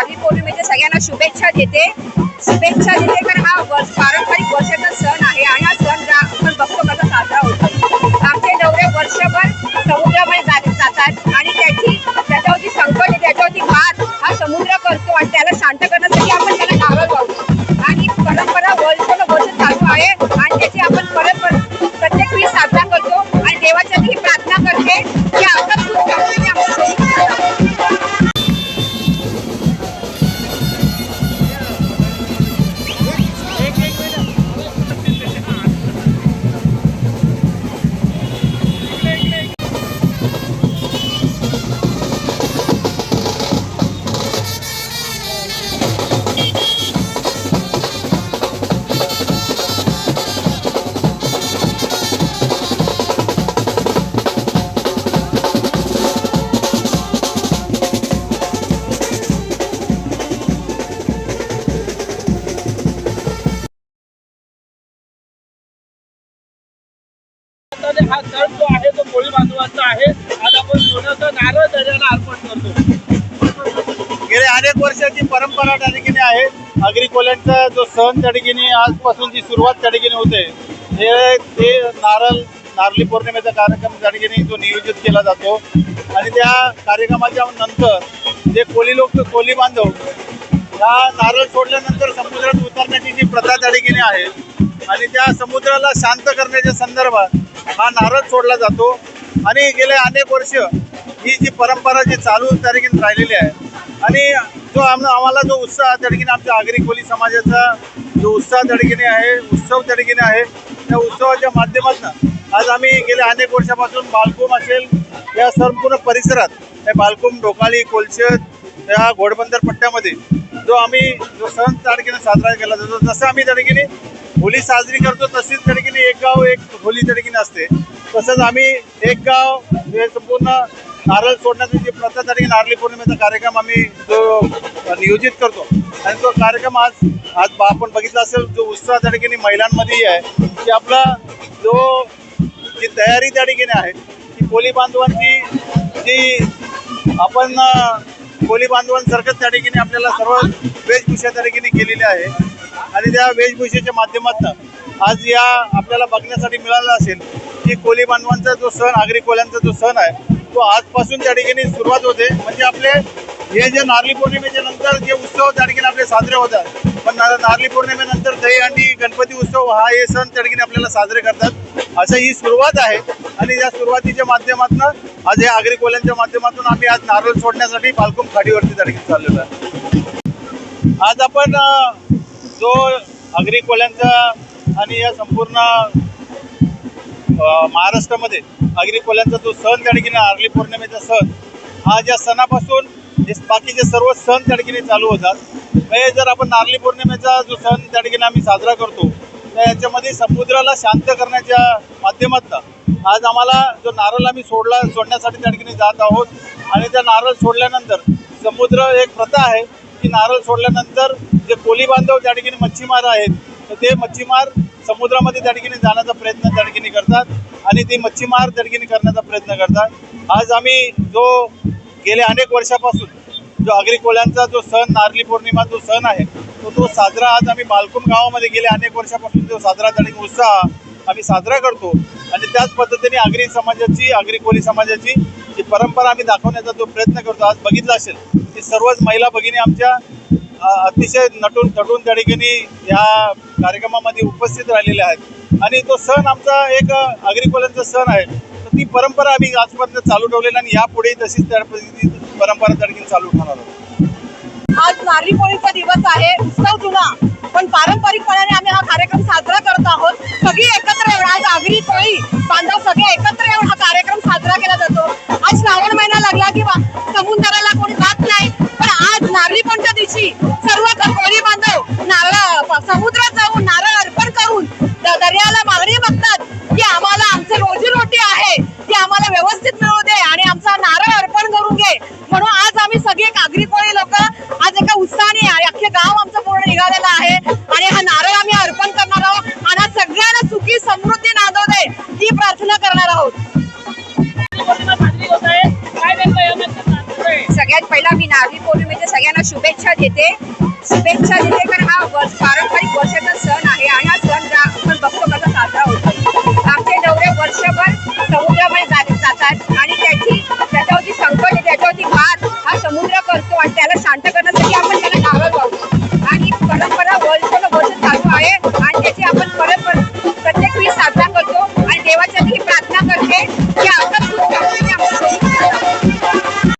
नारळी पौर्णिमेच्या सगळ्यांना शुभेच्छा देते. शुभेच्छा देते कारण हा वर्ष पारंपरिक वर्ष आता हा सण जो आहे तो कोळी बांधवांचा आहे. आज आपण सोन्याचा नारळ दर्याला अर्पण करतो. गेले अनेक वर्षाची परंपरा त्या ठिकाणी आहे. आगरी कोल्यांचा जो सण त्या ठिकाणी आजपासून जी सुरुवात त्या ठिकाणी होते. हे ते नारळ नारळी पौर्णिमेचा कार्यक्रम त्या ठिकाणी जो नियोजित केला जातो. आणि त्या कार्यक्रमाच्या नंतर जे कोली लोक कोली बांधव या नारळ सोडल्यानंतर समुद्रात उतरण्याची जी प्रथा त्या ठिकाणी आहे आणि त्या समुद्राला शांत करण्याच्या संदर्भात हा नारळ सोडला जातो. आणि गेले अनेक वर्ष ही जी परंपरा जी चालू त्या राहिलेली आहे. आणि जो आम आम्हाला जो उत्साह त्या आमच्या आगरी कोली समाजाचा जो उत्साह त्या आहे उत्सव त्या आहे त्या उत्सवाच्या माध्यमातून आज आम्ही गेल्या अनेक वर्षापासून बालकुम असेल या संपूर्ण परिसरात या बालकुम ढोकाळी कोलशत या घोडबंदर पट्ट्यामध्ये जो आम्ही जो सण त्या साजरा केला जातो जसं आम्ही त्या होली साजरी करतो तशीच त्या ठिकाणी एक गाव एक होली त्या ठिकाणी असते. तसंच आम्ही एक गाव हे संपूर्ण नारळ सोडण्याची जी प्रथा त्या नारळी पौर्णिमेचा कार्यक्रम आम्ही जो नियोजित करतो. आणि तो कार्यक्रम आज आज बा- आपण बघितला असेल जो उत्साह त्या ठिकाणी महिलांमध्येही आहे की आपला जो जी तयारी त्या ठिकाणी आहे ती कोली बांधवांची जी आपण कोली बांधवांसारखंच त्या ठिकाणी आपल्याला सर्व वेशभूषा त्या ठिकाणी केलेली आहे आणि त्या वेशभूषेच्या माध्यमातून आज या आपल्याला बघण्यासाठी मिळालं असेल की कोली बांधवांचा जो सण आगरी कोल्यांचा जो सण आहे तो आजपासून त्या ठिकाणी सुरुवात होते. म्हणजे आपले हे जे नारली पौर्णिमेच्या नंतर जे उत्सव त्या ठिकाणी आपले साजरे होतात पण नारली पौर्णिमेनंतर पौर्णिमेनंतर दहीहंडी गणपती उत्सव हा हे सण त्या ठिकाणी आपल्याला साजरे करतात. असं ही सुरुवात आहे. आणि या सुरुवातीच्या माध्यमातून आज या आगरी कोल्यांच्या माध्यमातून आम्ही आज नारळ सोडण्यासाठी पालकुम खाडीवरती त्या ठिकाणी चाललेलो आहे. आज आपण जो आगरी कोल्यांचा आणि या संपूर्ण महाराष्ट्रामध्ये आगरी कोल्यांचा जो सण त्या ठिकाणी आरली पौर्णिमेचा सण हा ज्या सणापासून बाकीचे सर्व सण त्या ठिकाणी चालू होतात म्हणजे जर आपण नारली पौर्णिमेचा जो सण त्या ठिकाणी आम्ही साजरा करतो तर याच्यामध्ये समुद्राला शांत करण्याच्या माध्यमातून आज आम्हाला जो नारळ आम्ही सोडला सोडण्यासाठी त्या ठिकाणी जात आहोत. आणि त्या नारळ सोडल्यानंतर समुद्र एक प्रथा आहे की नारळ सोडल्यानंतर जे कोली बांधव त्या ठिकाणी मच्छीमार आहेत तर ते मच्छीमार समुद्रामध्ये त्या ठिकाणी जाण्याचा प्रयत्न त्या ठिकाणी करतात आणि ते मच्छीमार त्या ठिकाणी करण्याचा प्रयत्न करतात. आज आम्ही जो गेल्या अनेक वर्षापासून जो आगरी कोल्यांचा जो सण नारळी पौर्णिमा जो सण आहे तो तो साजरा आज आम्ही बालकुम गावामध्ये गेल्या अनेक वर्षापासून जो साजरा त्या ठिकाणी उत्साह आम्ही साजरा करतो. आणि त्याच पद्धतीने आगरी समाजाची आगरी कोली समाजाची जी परंपरा आम्ही दाखवण्याचा जो प्रयत्न करतो आज बघितला असेल की सर्वच महिला भगिनी आमच्या अतिशय नटून थटून त्या या कार्यक्रमामध्ये उपस्थित राहिलेल्या आहेत. आणि तो सण आमचा एक आगरी सण आहे. तर ती परंपरा आम्ही आजपर्यंत चालू ठेवलेली आणि यापुढेही तशीच त्या परंपरा तडकीन चालू ठेवणार आहोत. आज नारळी पोळीचा दिवस आहे उत्सव जुना पण पारंपरिकपणाने करत आहोत. सगळी एकत्र येऊन आज आगरी कोळी बांधव सगळे एकत्र येऊन हा कार्यक्रम साजरा केला जातो. आज श्रावण महिना लागला की त्यांना शुभेच्छा देते. शुभेच्छा देते कारण हा वर्ष पारंपरिक वर्षाचा सण आहे आणि हा सण आपण बघतो कसा साजरा होतो. आमचे नवरे वर्षभर समुद्रामध्ये जा- जातात आणि त्याची त्याच्यावरती संकट त्याच्यावरती मात हा समुद्र करतो आणि त्याला शांत करण्यासाठी आपण त्याला नावं वाहतो. आणि परंपरा वर्ष वर्ष चालू आहे आणि त्याची आपण परत परत प्रत्येक वेळी साजरा करतो आणि देवाच्या ही प्रार्थना करते की आपण